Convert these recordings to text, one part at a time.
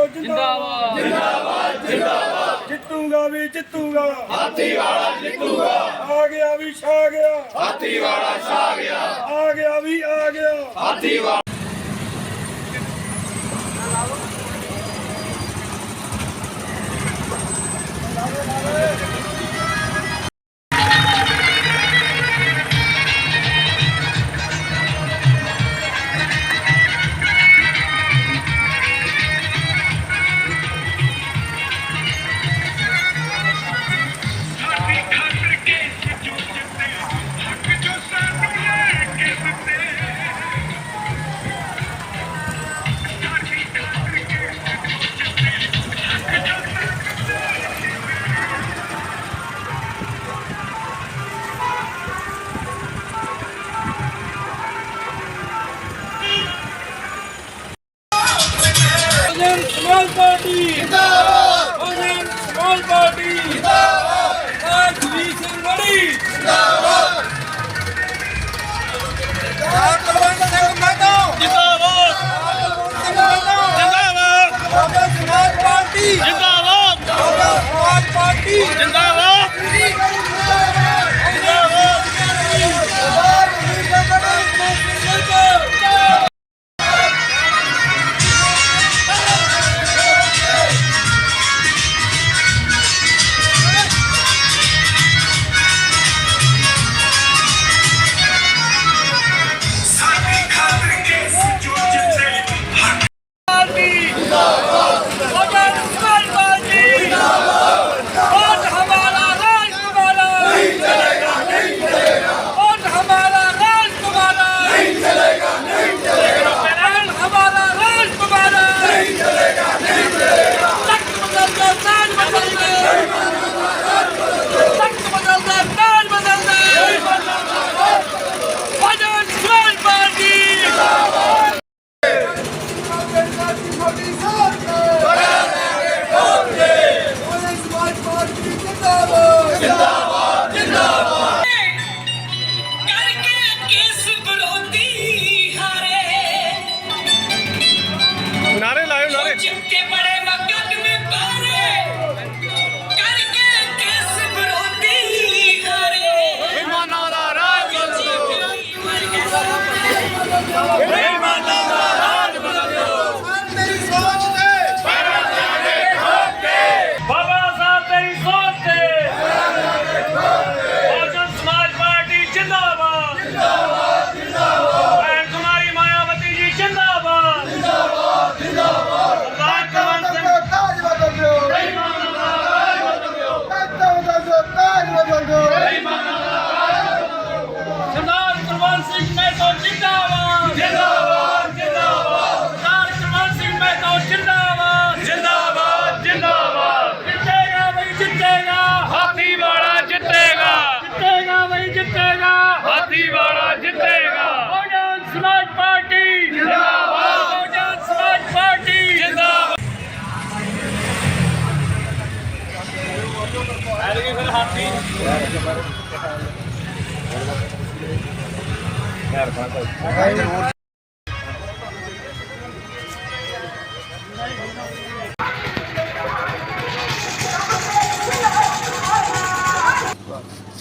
ਮਹਿਤੋ ਜਿੰਦਾਬਾਦ। ਜਿੰਦਾਬਾਦ ਜਿੰਦਾਬਾਦ। ਜਿੱਤੂਗਾ ਵੀ ਜਿੱਤੂਗਾ। ਹਾਥੀ ਵਾਲਾ ਜਿੱਤੂਗਾ। ਆ ਗਿਆ ਵੀ ਛਾ ਗਿਆ। ਹਾਥੀ ਵਾਲਾ ਛਾ ਗਿਆ। ਆ ਗਿਆ ਵੀ ਆ ਗਿਆ। ਸਾਡੀ बहुजन समाज पार्टी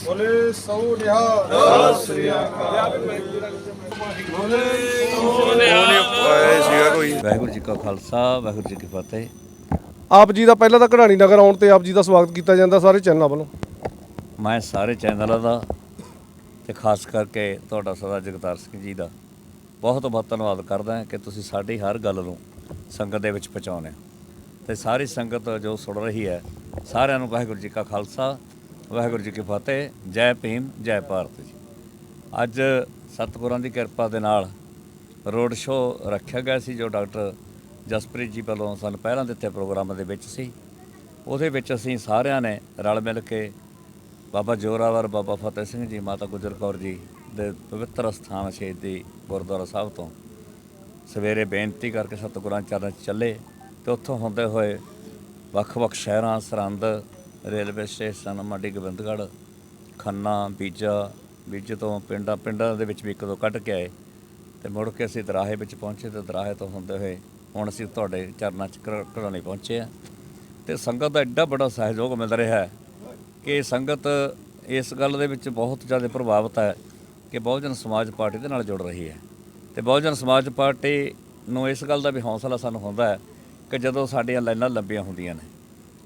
ਬੋਲੇ ਸੋ ਨਿਹਾਲ ਸਤਿ ਸ੍ਰੀ ਵਾਹਿਗੁਰੂ ਜੀ ਕਾ ਖਾਲਸਾ ਵਾਹਿਗੁਰੂ ਜੀ ਕੀ ਫਤਿਹ ਆਪ ਜੀ ਦਾ ਪਹਿਲਾਂ ਤਾਂ ਕਢਾਣੀ ਨਗਰ ਆਉਣ ਤੇ ਆਪ ਜੀ ਦਾ ਸਵਾਗਤ ਕੀਤਾ ਜਾਂਦਾ ਸਾਰੇ ਚੈਨਲਾਂ ਵੱਲੋਂ ਮੈਂ ਸਾਰੇ ਚੈਨਲਾਂ ਦਾ ਤੇ ਖਾਸ ਕਰਕੇ ਤੁਹਾਡਾ ਸਦਾ ਜਗਤਾਰ ਸਿੰਘ ਜੀ ਦਾ ਬਹੁਤ ਬਹੁਤ ਧੰਨਵਾਦ ਕਰਦਾ ਹਾਂ ਕਿ ਤੁਸੀਂ ਸਾਡੀ ਹਰ ਗੱਲ ਨੂੰ ਸੰਗਤ ਦੇ ਵਿੱਚ ਪਹੁੰਚਾਉਂਦੇ ਹੋ। ਤੇ ਸਾਰੀ ਸੰਗਤ ਜੋ ਸੁਣ ਰਹੀ ਹੈ, ਸਾਰਿਆਂ ਨੂੰ ਵਾਹਿਗੁਰੂ ਜੀ ਕਾ ਖਾਲਸਾ, ਵਾਹਿਗੁਰੂ ਜੀ ਕੀ ਫਤਿਹ, ਜੈ ਭੀਮ, ਜੈ ਭਾਰਤ ਜੀ। ਅੱਜ ਸਤਿਗੁਰਾਂ ਦੀ ਕਿਰਪਾ ਦੇ ਨਾਲ ਰੋਡ ਸ਼ੋਅ ਰੱਖਿਆ ਗਿਆ ਸੀ, ਜੋ ਡਾਕਟਰ ਜਸਪ੍ਰੀਤ ਜੀ ਵੱਲੋਂ ਸਾਨੂੰ ਪਹਿਲਾਂ ਦਿੱਤੇ ਪ੍ਰੋਗਰਾਮ ਦੇ ਵਿੱਚ ਸੀ। ਉਹਦੇ ਵਿੱਚ ਅਸੀਂ ਸਾਰਿਆਂ ਨੇ ਰਲ ਮਿਲ ਕੇ ਬਾਬਾ ਜੋਰਾਵਰ, ਬਾਬਾ ਫਤਿਹ ਸਿੰਘ ਜੀ, ਮਾਤਾ ਗੁਜਰ ਕੌਰ ਜੀ ਦੇ ਪਵਿੱਤਰ ਸਥਾਨ ਸ਼ਹੀਦੀ ਗੁਰਦੁਆਰਾ ਸਾਹਿਬ ਤੋਂ ਸਵੇਰੇ ਬੇਨਤੀ ਕਰਕੇ ਸਤਿਗੁਰਾਂ ਚਰਨ 'ਚ ਚੱਲੇ ਤੇ ਉੱਥੋਂ ਹੁੰਦੇ ਹੋਏ ਵੱਖ-ਵੱਖ ਸ਼ਹਿਰਾਂ, ਸਰਹੰਦ, ਰੇਲਵੇ ਸਟੇਸ਼ਨ, ਮੰਡੀ ਗੋਬਿੰਦਗੜ੍ਹ, ਖੰਨਾ, ਬੀਜਾ, ਬੀਜੇ ਤੋਂ ਪਿੰਡਾਂ ਪਿੰਡਾਂ ਦੇ ਵਿੱਚ ਵੀ ਇੱਕ ਦੋ ਕੱਢ ਕੇ ਆਏ ਤੇ ਮੁੜ ਕੇ ਅਸੀਂ ਦਰਾਹੇ ਵਿੱਚ ਪਹੁੰਚੇ ਤੇ ਦਰਾਹੇ ਤੋਂ ਹੁੰਦੇ ਹੋਏ ਹੁਣ ਅਸੀਂ ਤੁਹਾਡੇ ਚਰਨਾਂ 'ਚ ਘਰ- ਘਰਾਣੇ ਪਹੁੰਚੇ ਆ ਤੇ ਸੰਗਤ ਦਾ ਐਡਾ ਬੜਾ ਸਹਿਯੋਗ ਮਿਲ ਰਿਹਾ ਹੈ। ਕਿ ਸੰਗਤ ਇਸ ਗੱਲ ਦੇ ਵਿੱਚ ਬਹੁਤ ਜ਼ਿਆਦਾ ਪ੍ਰਭਾਵਿਤ ਹੈ ਕਿ ਬਹੁਜਨ ਸਮਾਜ ਪਾਰਟੀ ਦੇ ਨਾਲ ਜੁੜ ਰਹੀ ਹੈ। ਤੇ ਬਹੁਜਨ ਸਮਾਜ ਪਾਰਟੀ ਨੂੰ ਇਸ ਗੱਲ ਦਾ ਵੀ ਹੌਸਲਾ ਸਾਨੂੰ ਹੁੰਦਾ ਹੈ ਕਿ ਜਦੋਂ ਸਾਡੀਆਂ ਲਾਈਨਾਂ ਲੰਬੀਆਂ ਹੁੰਦੀਆਂ ਨੇ,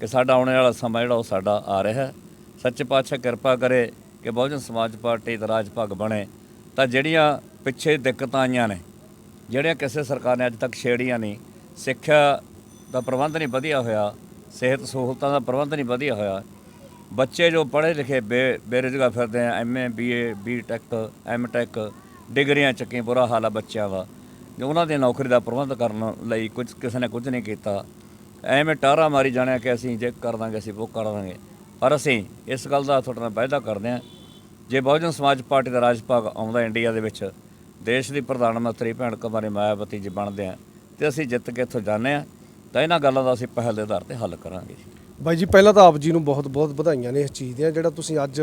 ਕਿ ਸਾਡਾ ਆਉਣ ਵਾਲਾ ਸਮਾਂ ਜਿਹੜਾ ਉਹ ਸਾਡਾ ਆ ਰਿਹਾ ਹੈ। ਸੱਚੇ ਪਾਤਸ਼ਾਹ ਕਿਰਪਾ ਕਰੇ ਕਿ ਬਹੁਜਨ ਸਮਾਜ ਪਾਰਟੀ ਦਾ ਰਾਜ ਭਾਗ ਬਣੇ। ਤਾਂ ਜਿਹੜੀਆਂ ਪਿੱਛੇ ਦਿੱਕਤਾਂ ਆਈਆਂ ਨੇ, ਜਿਹੜੀਆਂ ਕਿਸੇ ਸਰਕਾਰ ਨੇ ਅੱਜ ਤੱਕ ਛੇੜੀਆਂ ਨਹੀਂ, ਸਿੱਖਿਆ ਦਾ ਪ੍ਰਬੰਧ ਨਹੀਂ ਵਧੀਆ ਹੋਇਆ, ਸਿਹਤ ਸਹੂਲਤਾਂ ਦਾ ਪ੍ਰਬੰਧ ਨਹੀਂ ਵਧੀਆ ਹੋਇਆ ਬੱਚੇ ਜੋ ਪੜ੍ਹੇ ਲਿਖੇ ਬੇ ਬੇਰੁਜ਼ਗਾਰ ਫਿਰਦੇ ਆ ਐਮਏ ਟੈਕ ਬੀਟੈਕ ਐਮਟੈਕ ਡਿਗਰੀਆਂ ਚੱਕੀਆਂ, ਬੁਰਾ ਹਾਲ ਆ ਬੱਚਿਆਂ ਦਾ। ਜੋ ਉਹਨਾਂ ਦੀ ਨੌਕਰੀ ਦਾ ਪ੍ਰਬੰਧ ਕਰਨ ਲਈ ਕੁਝ ਕਿਸੇ ਨੇ ਕੁਝ ਨਹੀਂ ਕੀਤਾ। ਐਵੇਂ ਟਾਰਾ ਮਾਰੀ ਜਾਣਿਆ ਕਿ ਅਸੀਂ ਜੇ ਕਰ ਦਾਂਗੇ, ਅਸੀਂ ਉਹ ਕਰ ਦਾਂਗੇ। ਪਰ ਅਸੀਂ ਇਸ ਗੱਲ ਦਾ ਤੁਹਾਡੇ ਨਾਲ ਵਾਅਦਾ ਕਰਦੇ ਹਾਂ, ਜੇ ਬਹੁਜਨ ਸਮਾਜ ਪਾਰਟੀ ਦਾ ਰਾਜ ਭਾਗ ਆਉਂਦਾ ਇੰਡੀਆ ਦੇ ਵਿੱਚ, ਦੇਸ਼ ਦੀ ਪ੍ਰਧਾਨ ਮੰਤਰੀ ਭੈਣ ਕੁਮਾਰੀ ਮਾਇਆਵਤੀ ਜੀ ਬਣਦੇ ਆ, ਤੇ ਅਸੀਂ ਜਿੱਤ ਕੇ ਇੱਥੋਂ ਜਾਂਦੇ ਆ ਤਾਂ ਇਹਨਾਂ ਗੱਲਾਂ ਦਾ ਅਸੀਂ ਪਹਿਲ ਦੇ ਆਧਾਰ ਤੇ ਹੱਲ ਕਰਾਂਗੇ। ਜੀ ਬਾਈ ਜੀ, ਪਹਿਲਾਂ ਤਾਂ ਆਪ ਜੀ ਨੂੰ ਬਹੁਤ-ਬਹੁਤ ਵਧਾਈਆਂ ਨੇ ਇਸ ਚੀਜ਼ ਦੀਆਂ, ਜਿਹੜਾ ਤੁਸੀਂ ਅੱਜ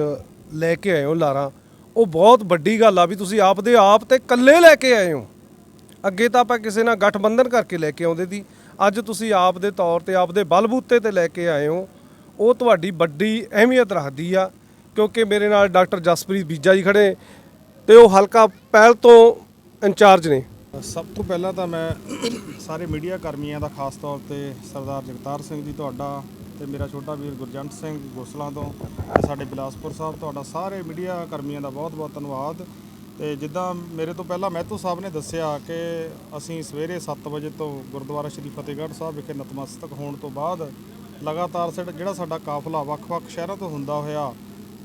ਲੈ ਕੇ ਆਏ ਹੋ ਲਾਰਾ। ਉਹ ਬਹੁਤ ਵੱਡੀ ਗੱਲ ਆ ਵੀ ਤੁਸੀਂ ਆਪ ਦੇ ਆਪ ਤੇ ਇਕੱਲੇ ਲੈ ਕੇ ਆਏ ਹੋ। ਅੱਗੇ ਤਾਂ ਆਪਾਂ ਕਿਸੇ ਨਾਲ ਗਠਬੰਧਨ ਕਰਕੇ ਲੈ ਕੇ ਆਉਂਦੇ ਸੀ। ਅੱਜ ਤੁਸੀਂ ਆਪ ਦੇ ਤੌਰ ਤੇ ਆਪ ਦੇ ਬਲਬੂਤੇ ਤੇ ਲੈ ਕੇ ਆਏ ਹੋ। ਉਹ ਤੁਹਾਡੀ ਵੱਡੀ ਅਹਿਮੀਅਤ ਰੱਖਦੀ ਆ, ਕਿਉਂਕਿ ਮੇਰੇ ਨਾਲ ਡਾਕਟਰ ਜਸਪ੍ਰੀਤ ਬੀਜਾ ਜੀ ਖੜੇ ਤੇ ਉਹ ਹਲਕਾ ਪਹਿਲ ਤੋਂ ਇੰਚਾਰਜ ਨੇ। ਸਭ ਤੋਂ ਪਹਿਲਾਂ ਤਾਂ ਮੈਂ ਸਾਰੇ ਮੀਡੀਆ ਕਰਮੀਆਂ ਦਾ ਖਾਸ ਤੌਰ ਤੇ ਸਰਦਾਰ ਜਗਤਾਰ ਸਿੰਘ ਜੀ, ਤੁਹਾਡਾ ਤੇ ਮੇਰਾ ਛੋਟਾ ਵੀਰ ਗੁਰਜੰਟ ਸਿੰਘ ਗੋਸਲਾਂ ਤੋਂ ਤੇ ਸਾਡੇ ਬਿਲਾਸਪੁਰ ਸਾਹਿਬ, ਤੁਹਾਡਾ ਸਾਰੇ ਮੀਡੀਆ ਕਰਮੀਆਂ ਦਾ ਬਹੁਤ-ਬਹੁਤ ਧੰਨਵਾਦ। ਤੇ ਜਿੱਦਾਂ ਮੇਰੇ ਤੋਂ ਪਹਿਲਾਂ ਮਹਿਤੂ ਸਾਹਿਬ ਨੇ ਦੱਸਿਆ ਕਿ ਅਸੀਂ ਸਵੇਰੇ 7 ਵਜੇ ਤੋਂ ਗੁਰਦੁਆਰਾ ਸ਼੍ਰੀ ਫਤਿਹਗੜ੍ਹ ਸਾਹਿਬ ਵਿਖੇ ਨਤਮਸਤਕ ਹੋਣ ਤੋਂ ਬਾਅਦ ਲਗਾਤਾਰ ਸਾਡਾ ਜਿਹੜਾ ਸਾਡਾ ਕਾਫਲਾ ਵੱਖ-ਵੱਖ ਸ਼ਹਿਰਾਂ ਤੋਂ ਹੁੰਦਾ ਹੋਇਆ,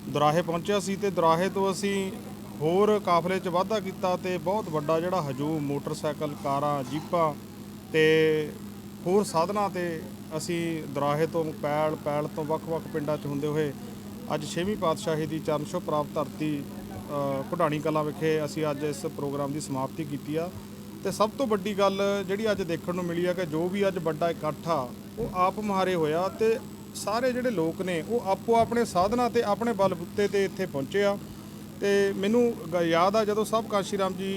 ਦੁਰਾਹੇ ਪਹੁੰਚਿਆ ਸੀ ਤੇ ਦੁਰਾਹੇ ਤੋਂ ਅਸੀਂ ਹੋਰ ਕਾਫਲੇ 'ਚ ਵਾਧਾ ਕੀਤਾ ਤੇ ਬਹੁਤ ਵੱਡਾ ਜਿਹੜਾ ਹਜੂਮ ਮੋਟਰਸਾਈਕਲ, ਕਾਰਾਂ, ਜੀਪਾਂ ਤੇ ਹੋਰ ਸਾਧਨਾਂ ਤੇ ਅਸੀਂ ਦੁਰਾਹੇ ਤੋਂ ਪੈਲ ਪੈਲ ਤੋਂ ਵੱਖ-ਵੱਖ ਪਿੰਡਾਂ 'ਚ ਹੁੰਦੇ ਹੋਏ ਅੱਜ ਛੇਵੀਂ ਪਾਤਸ਼ਾਹੀ ਦੀ ਚਰਨ ਛੋਹ ਪ੍ਰਾਪਤ ਧਰਤੀ ਅ, ਘੁਡਾਣੀ ਕਲਾਂ ਵਿਖੇ ਅਸੀਂ ਅੱਜ ਇਸ ਪ੍ਰੋਗਰਾਮ ਦੀ ਸਮਾਪਤੀ ਕੀਤੀ ਆ। ਤੇ ਸਭ ਤੋਂ ਵੱਡੀ ਗੱਲ ਜਿਹੜੀ ਅੱਜ ਦੇਖਣ ਨੂੰ ਮਿਲੀ ਆ ਕਿ ਜੋ ਵੀ ਅੱਜ ਵੱਡਾ ਇਕੱਠ ਆ ਉਹ ਆਪ ਮੁਹਾਰੇ ਹੋਇਆ ਤੇ ਸਾਰੇ ਜਿਹੜੇ ਲੋਕ ਨੇ ਉਹ ਆਪੋ ਆਪਣੇ ਸਾਧਨਾਂ ਤੇ ਆਪਣੇ ਬਲਬੁੱਤੇ ਤੇ ਇੱਥੇ ਪਹੁੰਚੇ ਆ। ਤੇ ਮੈਨੂੰ ਗ- ਯਾਦ ਆ ਜਦੋਂ ਸਭ ਕਾਸ਼ੀ ਰਾਮ ਜੀ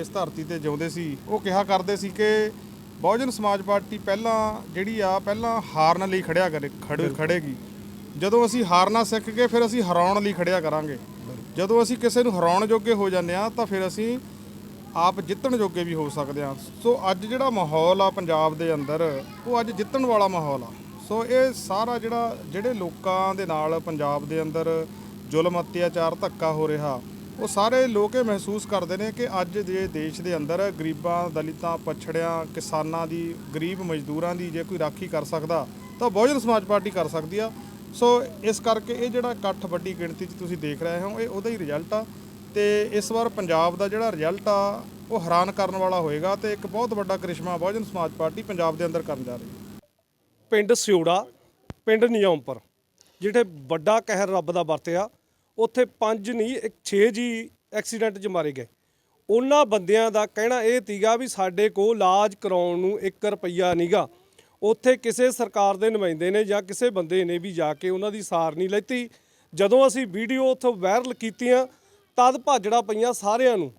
ਇਸ ਧਰਤੀ ਤੇ ਜਿਉਂਦੇ ਸੀ ਉਹ ਕਿਹਾ ਕਰਦੇ ਸੀ ਕਿ ਬਹੁਜਨ ਸਮਾਜ ਪਾਰਟੀ ਪਹਿਲਾਂ ਜਿਹੜੀ ਆ ਪਹਿਲਾਂ ਹਾਰਨ ਲਈ ਖੜਿਆ ਕਰੇ ਖੜੇ ਖੜੇਗੀ। ਜਦੋਂ ਅਸੀਂ ਹਾਰਨਾ ਸਿੱਖ ਕੇ ਫਿਰ ਅਸੀਂ ਹਰਾਉਣ ਲਈ ਖੜਿਆ ਕਰਾਂਗੇ। ਜਦੋਂ ਅਸੀਂ ਕਿਸੇ ਨੂੰ ਹਰਾਉਣ ਜੋਗੇ ਹੋ ਜਾਂਦੇ ਆ ਤਾਂ ਫਿਰ ਅਸੀਂ ਆਪ ਜਿੱਤਣ ਜੋਗੇ ਵੀ ਹੋ ਸਕਦੇ ਆ। ਸੋ ਅੱਜ ਜਿਹੜਾ ਮਾਹੌਲ ਆ ਪੰਜਾਬ ਦੇ ਅੰਦਰ ਉਹ ਅੱਜ ਜਿੱਤਣ ਵਾਲਾ ਮਾਹੌਲ ਆ। ਸੋ ਇਹ ਸਾਰਾ ਜਿਹੜਾ ਜਿਹੜੇ ਲੋਕਾਂ ਦੇ ਨਾਲ ਪੰਜਾਬ ਦੇ ਅੰਦਰ ਜ਼ੁਲਮ ਅਤਿਆਚਾਰ ਧੱਕਾ ਹੋ ਰਿਹਾ ਉਹ ਸਾਰੇ ਲੋਕ ਇਹ ਮਹਿਸੂਸ ਕਰਦੇ ਨੇ ਕਿ ਅੱਜ ਦੇ ਦੇਸ਼ ਦੇ ਅੰਦਰ ਗਰੀਬਾਂ, ਦਲਿਤਾਂ, ਪਛੜਿਆਂ, ਕਿਸਾਨਾਂ ਦੀ, ਗਰੀਬ ਮਜ਼ਦੂਰਾਂ ਦੀ ਜੇ ਕੋਈ ਰਾਖੀ ਕਰ ਸਕਦਾ, ਤਾਂ ਬਹੁਜਨ ਸਮਾਜ ਪਾਰਟੀ ਕਰ ਸਕਦੀ ਆ। ਸੋ ਇਸ ਕਰਕੇ ਇਹ ਜਿਹੜਾ ਇਕੱਠ ਵੱਡੀ ਗਿਣਤੀ 'ਚ ਤੁਸੀਂ ਦੇਖ ਰਹੇ ਹੋ, ਇਹ ਉਹਦਾ ਹੀ ਰਿਜ਼ਲਟ ਆ। ਤੇ ਇਸ ਵਾਰ ਪੰਜਾਬ ਦਾ ਜਿਹੜਾ ਰਿਜ਼ਲਟ ਆ, ਉਹ ਹੈਰਾਨ ਕਰਨ ਵਾਲਾ ਹੋਏਗਾ ਤੇ ਇੱਕ ਬਹੁਤ ਵੱਡਾ ਕਰਿਸ਼ਮਾ ਬਹੁਜਨ ਸਮਾਜ ਪਾਰਟੀ ਪੰਜਾਬ ਦੇ ਅੰਦਰ ਕਰਨ ਜਾ ਰਹੀ ਹੈ। ਪਿੰਡ ਸਿਉੜਾ, ਪਿੰਡ ਨਿਯਮਪੁਰ ਜਿਹੜੇ ਵੱਡਾ ਕਹਿਰ ਰੱਬ ਦਾ ਵਰਤਿਆ ਉੱਥੇ ਪੰਜ ਨਹੀਂ ਇੱਕ 6 ਜੀ ਐਕਸੀਡੈਂਟ 'ਚ ਮਾਰੇ ਗਏ। ਉਹਨਾਂ ਬੰਦਿਆਂ ਦਾ ਕਹਿਣਾ ਇਹ ਤੀਗਾ ਵੀ ਸਾਡੇ ਕੋਲ ਇਲਾਜ ਕਰਾਉਣ ਨੂੰ 1 ਰੁਪਈਆ ਨਹੀਂਗਾ ਉੱਥੇ ਕਿਸੇ ਸਰਕਾਰ ਦੇ ਨੁਮਾਇੰਦੇ ਨੇ ਜਾਂ ਕਿਸੇ ਬੰਦੇ ਨੇ ਵੀ ਜਾ ਕੇ ਉਹਨਾਂ ਦੀ ਸਾਰ ਨਹੀਂ ਲੈਤੀ। ਜਦੋਂ ਅਸੀਂ ਵੀਡੀਓ ਉੱਥੋਂ ਵਾਇਰਲ ਕੀਤੀਆਂ, ਤਦ ਭਾਜੜਾ ਪਈਆਂ ਸਾਰਿਆਂ ਨੂੰ।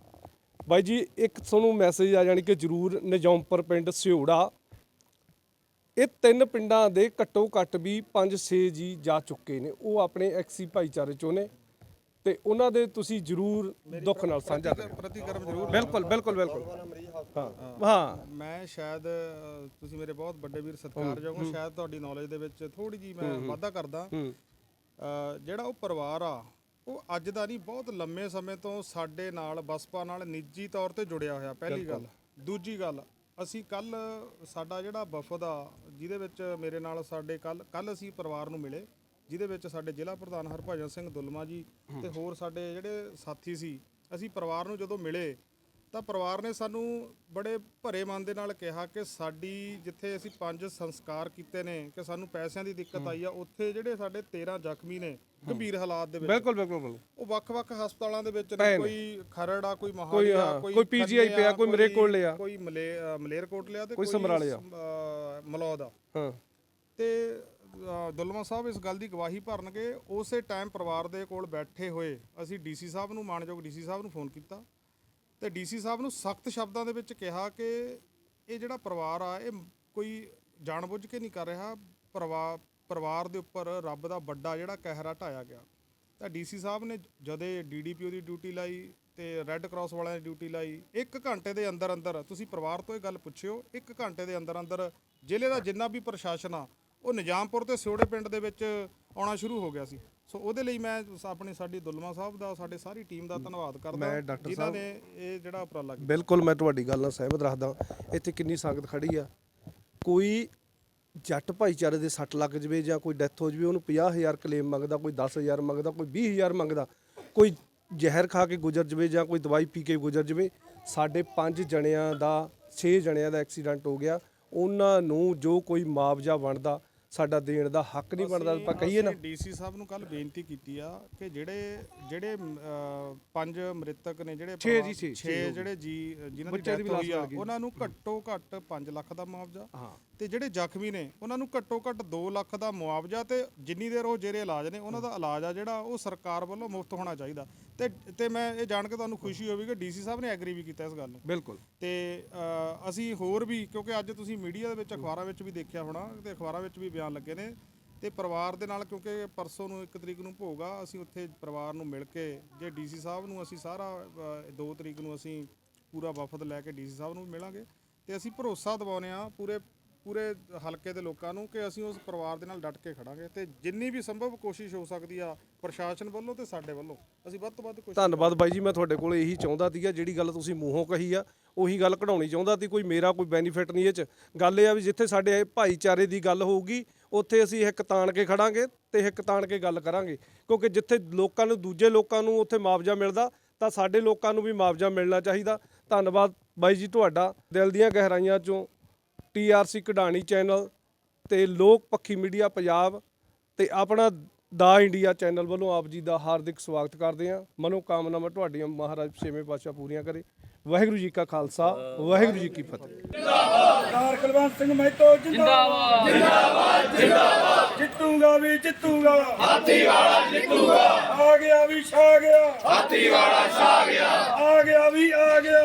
ਬਾਈ ਜੀ, ਇੱਕ ਤੁਹਾਨੂੰ ਮੈਸੇਜ ਆ ਜਾਣੀ ਕਿ ਜਰੂਰ ਨਜੌਮਪੁਰ ਪਿੰਡ ਸਿਉੜਾ। ਇਹ ਤਿੰਨ ਪਿੰਡਾਂ ਦੇ ਘੱਟੋ ਘੱਟ ਵੀ 5-6 ਜੀ ਜਾ ਚੁੱਕੇ ਨੇ। ਉਹ ਆਪਣੇ ਐਕਸੀ ਭਾਈਚਾਰੇ ਚੋਂ ਨੇ। ਤੇ ਉਹਨਾਂ ਦੇ ਤੁਸੀਂ ਜਰੂਰ ਦੁੱਖ ਨਾਲ ਸਾਂਝਾ ਕਰੋ ਪ੍ਰਤੀਕਰਮ ਜ਼ਰੂਰ ਬਿਲਕੁਲ ਬਿਲਕੁਲ ਬਿਲਕੁਲ। ਹਾਂ। ਹਾਂ। ਮੈਂ ਸ਼ਾਇਦ ਅ, ਤੁਸੀਂ ਮੇਰੇ ਬਹੁਤ ਵੱਡੇ ਵੀਰ ਸਤਿਕਾਰਯੋਗ ਹੋ ਸ਼ਾਇਦ ਤੁਹਾਡੀ ਨੌਲੇਜ ਦੇ ਵਿੱਚ ਥੋੜੀ ਜੀ ਮੈਂ ਵਾਧਾ ਕਰਦਾ। ਅ, ਜਿਹੜਾ ਉਹ ਪਰਿਵਾਰ ਆ ਉਹ ਅੱਜ ਦਾ ਨਹੀਂ ਬਹੁਤ ਲੰਮੇ ਸਮੇਂ ਤੋਂ ਸਾਡੇ ਨਾਲ ਬਸਪਾ ਨਾਲ ਨਿੱਜੀ ਤੌਰ ਤੇ ਜੁੜਿਆ ਹੋਇਆ ਪਹਿਲੀ ਗੱਲ। ਦੂਜੀ ਗੱਲ ਅਸੀਂ ਕੱਲ ਸਾਡਾ ਜਿਹੜਾ ਵਫਦ ਆ ਜਿਹਦੇ ਵਿੱਚ ਮੇਰੇ ਨਾਲ ਸਾਡੇ ਕੱਲ ਕੱਲ ਅਸੀਂ ਪਰਿਵਾਰ ਨੂੰ ਮਿਲੇ। ਜਿਹਦੇ ਵਿੱਚ ਸਾਡੇ ਜ਼ਿਲ੍ਹਾ ਪ੍ਰਧਾਨ ਹਰਭਜਨ ਸਿੰਘ ਦੁਲਮਾ ਜੀ ਤੇ ਹੋਰ ਸਾਡੇ ਜਿਹੜੇ ਸਾਥੀ ਸੀ ਅਸੀਂ ਪਰਿਵਾਰ ਨੂੰ ਜਦੋਂ ਮਿਲੇ ਤਾਂ ਪਰਿਵਾਰ ਨੇ ਸਾਨੂੰ ਬੜੇ ਭਰੇ ਮਨ ਦੇ ਨਾਲ ਕਿਹਾ ਕਿ ਸਾਡੀ ਜਿੱਥੇ ਅਸੀਂ ਪੰਜ ਸੰਸਕਾਰ ਕੀਤੇ ਨੇ ਕਿ ਸਾਨੂੰ ਪੈਸਿਆਂ ਦੀ ਦਿੱਕਤ ਆਈ ਆ ਉੱਥੇ ਜਿਹੜੇ ਸਾਡੇ 13 ਜ਼ਖਮੀ ਨੇ ਗੰਭੀਰ ਹਾਲਾਤ ਦੇ ਵਿੱਚ ਬਿਲਕੁਲ ਬਿਲਕੁਲ। ਉਹ ਵੱਖ-ਵੱਖ ਹਸਪਤਾਲਾਂ ਦੇ ਵਿੱਚ ਨੇ। ਕੋਈ ਖਰੜ ਆ ਕੋਈ ਕੋਈ, ਮਹਾਲੀ ਆ ਕੋਈ ਕੋਈ ਖੰਨੇ ਪਿਆ, ਕੋਈ ਮਲੇਰਕੋਟਲੇ ਆ। ਕੋਈ ਮਲੇ ਅ, ਮਲੇਰਕੋਟਲੇ ਆ ਤੇ ਕੋਈ ਸਮਰਾਲੇ ਆ। ਅ, ਮਲੌਦ ਆ ਹਾਂ ਤੇ ਦੁਲਮਾ ਸਾਹਿਬ, ਇਸ ਗੱਲ ਦੀ ਗਵਾਹੀ ਭਰਨਗੇ। ਉਸੇ ਟਾਈਮ ਪਰਿਵਾਰ ਦੇ ਕੋਲ ਬੈਠੇ ਹੋਏ ਅਸੀਂ ਡੀਸੀ ਸਾਹਿਬ ਨੂੰ, ਮਾਨਯੋਗ ਡੀਸੀ ਸਾਹਿਬ ਨੂੰ ਫੋਨ ਕੀਤਾ ਤੇ ਡੀਸੀ ਸਾਹਿਬ ਨੂੰ ਸਖਤ ਸ਼ਬਦਾਂ ਦੇ ਵਿੱਚ ਕਿਹਾ ਕਿ ਇਹ ਜਿਹੜਾ ਪਰਿਵਾਰ ਆ, ਇਹ ਕੋਈ ਜਾਣਬੁੱਝ ਕੇ ਨਹੀਂ ਕਰ ਰਿਹਾ। ਪਰਿਵਾਰ ਪਰਿਵਾਰ ਦੇ ਉੱਪਰ ਰੱਬ ਦਾ ਵੱਡਾ ਜਿਹੜਾ ਕਹਿਰਾ ਢਾਇਆ ਗਿਆ। ਤਾਂ ਡੀਸੀ ਸਾਹਿਬ ਨੇ ਜਦੇ ਡੀਡੀਪੀਓ ਦੀ ਡਿਊਟੀ ਲਾਈ ਤੇ ਰੈੱਡ ਕਰਾਸ ਵਾਲਿਆਂ ਦੀ ਡਿਊਟੀ ਲਾਈ 1 ਘੰਟੇ ਦੇ ਅੰਦਰ ਅੰਦਰ ਤੁਸੀਂ ਪਰਿਵਾਰ ਤੋਂ ਇਹ ਗੱਲ ਪੁੱਛਿਓ 1 ਘੰਟੇ ਦੇ ਅੰਦਰ ਅੰਦਰ ਜ਼ਿਲ੍ਹੇ ਦਾ ਜਿੰਨਾ ਵੀ ਪ੍ਰਸ਼ਾਸਨ ਆ ਉਹ ਨਿਜ਼ਾਮਪੁਰ ਤੇ ਸਿਉੜੇ ਪਿੰਡ ਦੇ ਵਿੱਚ ਆਉਣਾ ਸ਼ੁਰੂ ਹੋ ਗਿਆ ਸੀ। ਸੋ ਉਹਦੇ ਲਈ ਮੈਂ ਆਪਣੀ ਸਾਡੀ ਦੁਲਮਾ ਸਾਹਿਬ ਦਾ ਸਾਡੇ ਸਾਰੀ ਟੀਮ ਦਾ ਧੰਨਵਾਦ ਕਰਦਾ ਮੈਂ ਡਾਕਟਰ ਜਿਨ੍ਹਾਂ ਨੇ ਇਹ ਜਿਹੜਾ ਉਪਰਾਲਾ ਕੀਤਾ। ਬਿਲਕੁਲ ਮੈਂ ਤੁਹਾਡੀ ਗੱਲ ਨਾਲ ਸਹਿਮਤ ਰੱਖਦਾ ਇੱਥੇ ਕਿੰਨੀ ਸੰਗਤ ਖੜੀ ਆ। ਕੋਈ ਜੱਟ ਭਾਈਚਾਰੇ ਦੇ ਸੱਟ ਲੱਗ ਜਵੇ ਜਾਂ ਕੋਈ ਡੈਥ ਹੋ ਜਵੇ ਉਹਨੂੰ 50000 ਕਲੇਮ ਮੰਗਦਾ ਕੋਈ 10000 ਮੰਗਦਾ ਕੋਈ 20000 ਮੰਗਦਾ ਕੋਈ ਜ਼ਹਿਰ ਖਾ ਕੇ ਗੁਜ਼ਰ ਜਵੇ ਜਾਂ ਕੋਈ ਦਵਾਈ ਪੀ ਕੇ ਗੁਜ਼ਰ ਜਵੇ ਸਾਡੇ ਪੰਜ ਜਣਿਆਂ ਦਾ 6 ਜਣਿਆਂ ਦਾ ਐਕਸੀਡੈਂਟ ਹੋ ਗਿਆ। ਉਹਨਾਂ ਨੂੰ ਜੋ ਕੋਈ ਮੁਆਵਜ਼ਾ ਬਣਦਾ ਸਾਡਾ ਦੇਣ ਦਾ ਹੱਕ ਨਹੀਂ ਬਣਦਾ ਆਪਾਂ ਕਹੀਏ ਨਾ। ਡੀਸੀ ਸਾਹਿਬ ਨੂੰ ਕੱਲ ਬੇਨਤੀ ਕੀਤੀ ਆ ਕਿ ਜਿਹੜੇ ਜਿਹੜੇ ਪੰਜ ਮ੍ਰਿਤਕ ਨੇ ਜਿਹੜੇ ਛੇ ਜੀ, ਛੇ, 6 ਛੇ ਹੋ ਜਿਹੜੇ ਜੀ ਜਿਨ੍ਹਾਂ ਦੀ ਡੈਥ ਲਾਸ਼ ਆ ਲੱਗ। ਉਹਨਾਂ ਨੂੰ ਘੱਟੋ ਘੱਟ 5 ਲੱਖ ਦਾ ਮੁਆਵਜ਼ਾ। ਹਾਂ। ਤੇ ਜਿਹੜੇ ਜ਼ਖਮੀ ਨੇ ਉਹਨਾਂ ਨੂੰ ਘੱਟੋ ਘੱਟ 2 ਲੱਖ ਦਾ ਮੁਆਵਜ਼ਾ ਤੇ ਜਿੰਨੀ ਦੇਰ ਉਹ ਜਿਹੜੇ ਇਲਾਜ ਨੇ ਉਹਨਾਂ ਦਾ ਇਲਾਜ ਆ ਜਿਹੜਾ ਉਹ ਸਰਕਾਰ ਵੱਲੋਂ ਮੁਫਤ ਹੋਣਾ ਚਾਹੀਦਾ। ਤੇ ਤੇ ਮੈਂ ਇਹ ਜਾਣ ਕੇ ਤੁਹਾਨੂੰ ਖੁਸ਼ੀ ਹੋਵੇਗੀ ਕਿ ਡੀਸੀ ਸਾਹਿਬ ਨੇ ਐਗਰੀ ਵੀ ਕੀਤਾ ਇਸ ਗੱਲ ਨੂੰ। ਬਿਲਕੁਲ। ਤੇ ਅ, ਅਸੀਂ ਹੋਰ ਵੀ ਕਿਉਂਕਿ ਅੱਜ ਤੁਸੀਂ ਮੀਡੀਆ ਦੇ ਵਿੱਚ ਅਖਬਾਰਾਂ ਵਿੱਚ ਵੀ ਦੇਖਿਆ ਹੋਣਾ ਤੇ ਅਖਬਾਰਾਂ ਵਿੱਚ ਵੀ ਬਿਆਨ ਲੱਗੇ ਨੇ ਤੇ ਪਰਿਵਾਰ ਦੇ ਨਾਲ ਕਿਉਂਕਿ ਪਰਸੋਂ ਨੂੰ 1 ਤਰੀਕ ਨੂੰ ਭੋਗਾ ਅਸੀਂ ਉੱਥੇ ਪਰਿਵਾਰ ਨੂੰ ਮਿਲ ਕੇ ਜੇ ਡੀਸੀ ਸਾਹਿਬ ਨੂੰ ਅਸੀਂ ਸਾਰਾ 2 ਤਰੀਕ ਨੂੰ ਅਸੀਂ ਪੂਰਾ ਵਫਦ ਲੈ ਕੇ ਡੀਸੀ ਸਾਹਿਬ ਨੂੰ ਵੀ ਮਿਲਾਂਗੇ ਤੇ ਅਸੀਂ ਭਰੋਸਾ ਦਿਵਾਉਂਦੇ ਆ ਪੂਰੇ ਪੂਰੇ ਹਲਕੇ ਦੇ ਲੋਕਾਂ ਨੂੰ ਕਿ ਅਸੀਂ ਉਸ ਪਰਿਵਾਰ ਦੇ ਨਾਲ ਡਟ ਕੇ ਖੜਾਂਗੇ ਤੇ ਜਿੰਨੀ ਵੀ ਸੰਭਵ ਕੋਸ਼ਿਸ਼ ਹੋ ਸਕਦੀ ਆ ਪ੍ਰਸ਼ਾਸਨ ਵੱਲੋਂ ਤੇ ਸਾਡੇ ਵੱਲੋਂ ਅਸੀਂ ਵੱਧ ਤੋਂ ਵੱਧ ਕੋਸ਼ਿਸ਼ ਧੰਨਵਾਦ ਬਾਈ ਜੀ ਮੈਂ ਤੁਹਾਡੇ ਕੋਲ ਇਹੀ ਚਾਹੁੰਦਾ ਸੀਗਾ ਜਿਹੜੀ ਗੱਲ ਤੁਸੀਂ ਮੂੰਹੋਂ ਕਹੀ ਆ ਉਹੀ ਗੱਲ ਕਢਾਉਣੀ ਚਾਹੁੰਦਾ ਸੀ ਕੋਈ ਮੇਰਾ ਕੋਈ ਬੈਨੀਫਿਟ ਨਹੀਂ ਇਹ ਚ। ਗੱਲ ਇਹ ਆ ਵੀ ਜਿੱਥੇ ਸਾਡੇ ਭਾਈਚਾਰੇ ਦੀ ਗੱਲ ਹੋਊਗੀ ਉੱਥੇ ਅਸੀਂ ਇੱਕ ਤਾਣ ਕੇ ਖੜਾਂਗੇ ਤੇ ਇੱਕ ਤਾਣ ਕੇ ਗੱਲ ਕਰਾਂਗੇ। ਕਿਉਂਕਿ ਜਿੱਥੇ ਲੋਕਾਂ ਨੂੰ ਦੂਜੇ ਲੋਕਾਂ ਨੂੰ ਉੱਥੇ ਮੁਆਵਜ਼ਾ ਮਿਲਦਾ ਤਾਂ ਸਾਡੇ ਲੋਕਾਂ ਨੂੰ ਵੀ ਮੁਆਵਜ਼ਾ ਮਿਲਣਾ ਚਾਹੀਦਾ। ਧੰਨਵਾਦ ਬਾਈ ਜੀ ਤੁਹਾਡਾ ਦਿਲ ਦੀਆਂ ਗਹਿਰਾਈਆਂ ਚੋਂ ਟੀਆਰਸੀ ਕਢਾਣੀ ਚੈਨਲ ਤੇ ਲੋਕ ਪੱਖੀ ਮੀਡੀਆ ਪੰਜਾਬ ਤੇ ਆਪਣਾ ਦਾ ਇੰਡੀਆ ਚੈਨਲ ਵੱਲੋਂ ਆਪ ਜੀ ਦਾ ਹਾਰਦਿਕ ਸਵਾਗਤ ਕਰਦੇ ਹਾਂ। ਮਨੋ ਕਾਮਨਾਵਾਂ ਤੁਹਾਡੀਆਂ ਮਹਾਰਾਜ ਛੇਵੇਂ ਪਾਤਸ਼ਾਹ ਪੂਰੀਆਂ ਕਰੇ। ਵਾਹਿਗੁਰੂ ਜੀ ਕਾ ਖਾਲਸਾ ਵਾਹਿਗੁਰੂ ਜੀ ਕੀ ਫਤਿਹ। ਸਰਦਾਰ ਕੁਲਵੰਤ ਸਿੰਘ ਮਹਿਤੋ ਜਿੰਦਾਬਾਦ। ਜਿੰਦਾਬਾਦ ਜਿੰਦਾਬਾਦ। ਜਿੱਤੂਗਾ ਵੀ ਜਿੱਤੂਗਾ। ਹਾਥੀ ਵਾਲਾ ਜਿੱਤੂਗਾ। ਆ ਗਿਆ ਵੀ ਛਾ ਗਿਆ। ਹਾਥੀ ਵਾਲਾ ਛਾ ਗਿਆ। ਆ ਗਿਆ ਵੀ ਆ ਗਿਆ।